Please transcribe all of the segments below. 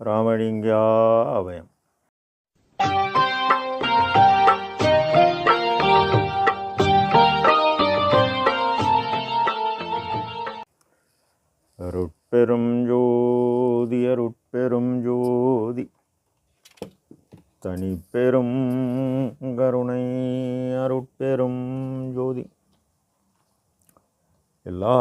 ராமலிங்கா அபயம் அருட்பெரும் ஜோதி அருட்பெரும் ஜோதி. தனிப்பெரும் கருணை அருட்பெரும் ஜோதி. எல்லா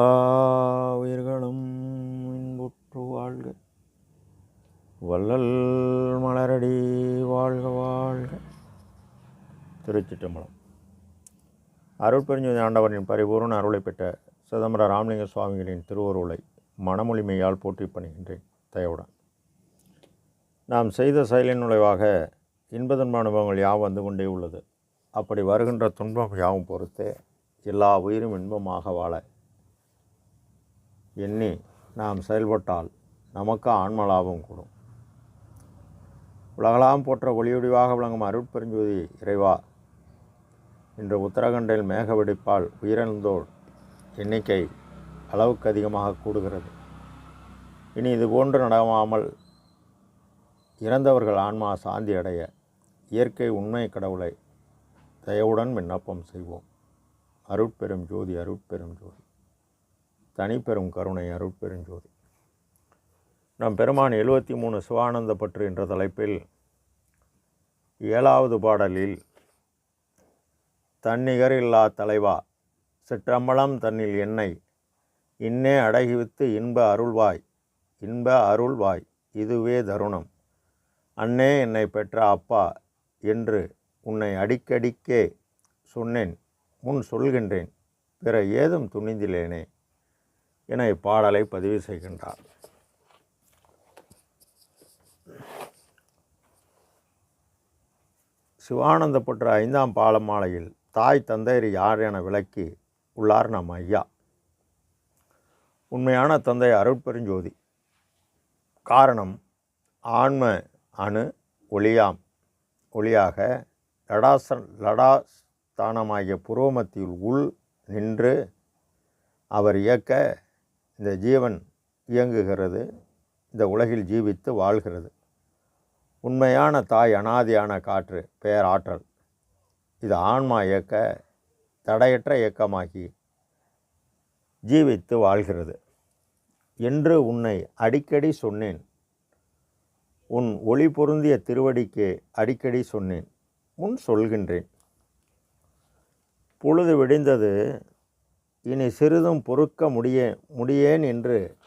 திருச்சிட்டம்பலம் அருட்பெருஞ்சோதி ஆண்டவரின் பரிபூர்ண அருளை பெற்ற சிதம்பர ராமலிங்க சுவாமிகளின் திருவருளை மனமொழிமையால் போற்றி பணிகின்றேன். தயவுடன். நாம் செய்த செயலின் நுழைவாக இன்ப துன்ப அனுபவங்கள் யாவும் வந்து கொண்டே உள்ளது. அப்படி வருகின்ற துன்பம் யாவும் பொறுத்தே எல்லா உயிரும் இன்பமாக வாழ எண்ணி நாம் செயல்பட்டால் நமக்கு ஆன்ம லாபம் கூடும். உலகளாம் போற்ற ஒளியொடிவாக விளங்கும் அருட்பெருஞ்சோதி இறைவா இன்று உத்தரகண்டில் மேக வெடிப்பால் உயிரிழந்தோர் எண்ணிக்கை அளவுக்கு அதிகமாக கூடுகிறது. இனி இது போன்று நடவாமல் இறந்தவர்கள் ஆன்மா சாந்தி அடைய இயற்கை உண்மை கடவுளை தயவுடன் விண்ணப்பம் செய்வோம். அருட்பெரும் ஜோதி அருட்பெரும் ஜோதி. தனிப்பெரும் கருணை அருட்பெரும் ஜோதி. நம் பெருமான் எழுபத்தி மூணு சிவானந்த பற்று என்ற தலைப்பில் ஏழாவது பாடலில் தன்னிகர் இல்லா தலைவா சிற்றம்பலம் தன்னில் எண்ணெய் இன்னே அடகிவித்து இன்ப அருள்வாய் இன்ப அருள்வாய் இதுவே தருணம். அன்னே என்னை பெற்ற அப்பா என்று உன்னை அடிக்கடிக்கே சொன்னேன் முன் சொல்கின்றேன் பிற ஏதும் துணிந்திலேனே என இப்பாடலை பதிவு செய்கின்றார். சிவானந்தப்பட்ட ஐந்தாம் பாலமாலையில் தாய் தந்தையர் யார் என விளக்கி உள்ளார் நம் ஐயா. உண்மையான தந்தை அருட்பெருஞ்சோதி. காரணம் ஆன்ம அணு ஒளியாம். ஒளியாக லடாசன் லடாஸ்தானமாகிய புரோமத்தியில் உள் நின்று அவர் இயக்க இந்த ஜீவன் இயங்குகிறது இந்த உலகில் ஜீவித்து வாழ்கிறது. உண்மையான தாய் அனாதியான காற்று பேராற்றல். இது ஆன்மா இயக்க தடையற்ற இயக்கமாகி ஜீவித்து வாழ்கிறது. என்று உன்னை அடிக்கடி சொன்னேன். உன் ஒளி பொருந்திய திருவடிக்கு அடிக்கடி சொன்னேன். முன் சொல்கின்றேன். பொழுது விடிந்தது. இனி சிறிதும் பொறுக்க முடிய முடியேன் என்று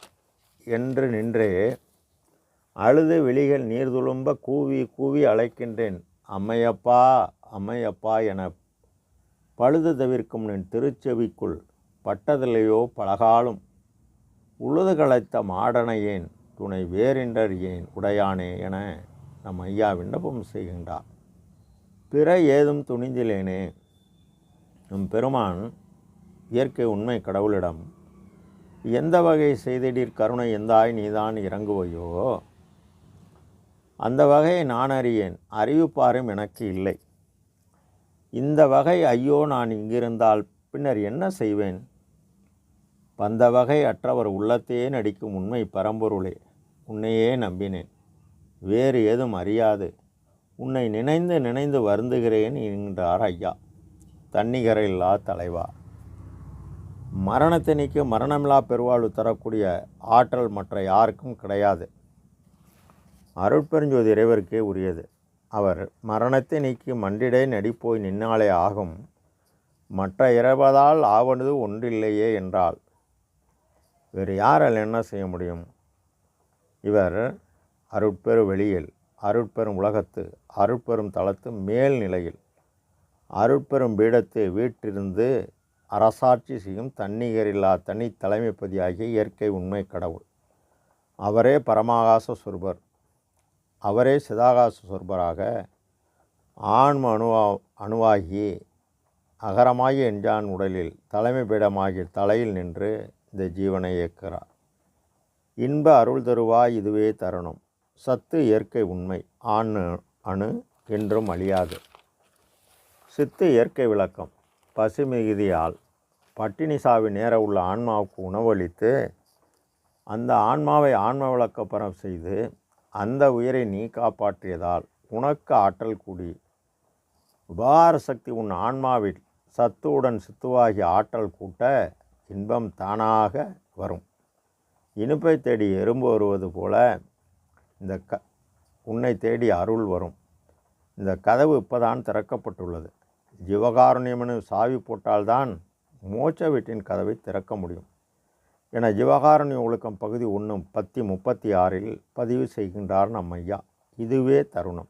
என்று நின்றே அழுது விழிகள் நீர்துளும்ப கூவி கூவி அழைக்கின்றேன். அம்மையப்பா அம்மையப்பா என பழுது தவிர்க்கும் நின் திருச்செவிக்குள் பட்டதில்லையோ பலகாலும். உழுது களைத்த மாடனையேன் துணை வேறின்றர் ஏன் உடையானே என நம் ஐயா விண்ணப்பம் செய்கின்றார். பிற ஏதும் துணிந்திலேனே? நம் பெருமான் இயற்கை உண்மை கடவுளிடம் எந்த வகை செய்திடீர் கருணை எந்தாய் நீதான் இறங்குவையோ? அந்த வகையை நான் அறியேன். அறிவிப்பாரும் எனக்கு இல்லை. இந்த வகை ஐயோ நான் இங்கிருந்தால் பின்னர் என்ன செய்வேன்? வந்த வகை அற்றவர் உள்ளத்தையே நடிக்கும் உண்மை பரம்பொருளே. உன்னையே நம்பினேன். வேறு ஏதும் அறியாது. உன்னை நினைந்து நினைந்து வருந்துகிறேன் என்கிறார் ஐயா. தன்னிகரில்லா தலைவா. மரணத்தை மரணமில்லா பெருவாழ்வு தரக்கூடிய ஆற்றல் மற்ற யாருக்கும் கிடையாது. அருட்பெருஞ்சோதி இறைவருக்கே உரியது. அவர் மரணத்தை நீக்கி மண்டிடை நடிப்போய் நின்னாலே ஆகும். மற்ற இறைவதால் ஆவனது ஒன்றில்லையே என்றால் வேறு யாரால் என்ன செய்ய முடியும்? இவர் அருட்பெரு வெளியில் அருட்பெரும் உலகத்து அருட்பெரும் தளத்து மேல் நிலையில் அருட்பெரும் பீடத்தை வீட்டிருந்து அரசாட்சி செய்யும் தன்னிகரில்லா தனி தலைமைப்பதியாகிய இயற்கை உண்மை கடவுள். அவரே பரமாகாச சுருபர். அவரே சிதாகாச சொற்பராக ஆன்ம அணுவா அணுவாகி அகரமாகி என்ஜான் உடலில் தலைமை பீடமாகி தலையில் நின்று இந்த ஜீவனை இயக்கிறார் இன்ப அருள் தருவாய் இதுவே தருணம். சத்து இயற்கை உண்மை ஆண் அணு என்றும் அழியாது. சித்து இயற்கை விளக்கம். பசுமிகுதியால் பட்டினி சாவி நேர உள்ள ஆன்மாவுக்கு உணவளித்து அந்த ஆன்மாவை ஆன்ம விளக்கப்பரம் செய்து அந்த உயிரை நீ காப்பாற்றியதால் உனக்கு ஆற்றல் கூடி. உபகார சக்தி உன் ஆன்மாவில் சத்துவுடன் சித்துவாகி ஆற்றல் கூட்ட இன்பம் தானாக வரும். இனிப்பை தேடி எறும்பு வருவது போல இந்த க உன்னை தேடி அருள் வரும். இந்த கதவு இப்போதான் திறக்கப்பட்டுள்ளது. ஜீவகாருண்யம்னு சாவி போட்டால்தான் மோட்ச வீட்டின் கதவை திறக்க முடியும். என ஜீவகாருண்ய ஒழுக்கம் பகுதி ஒன்று பத்தி முப்பத்தி ஆறில் பதிவு செய்கின்றார் நம் ஐயா இதுவே தருணம்.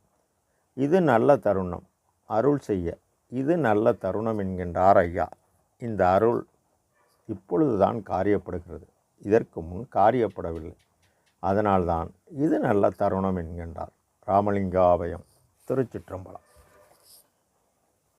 இது நல்ல தருணம். அருள் செய்ய. இது நல்ல தருணம் என்கின்றார் ஐயா. இந்த அருள் இப்பொழுதுதான் காரியப்படுகிறது. இதற்கு முன் காரியப்படவில்லை. அதனால்தான் இது நல்ல தருணம் என்கின்றார். ராமலிங்காபயம் திருச்சிற்றம்பலம்.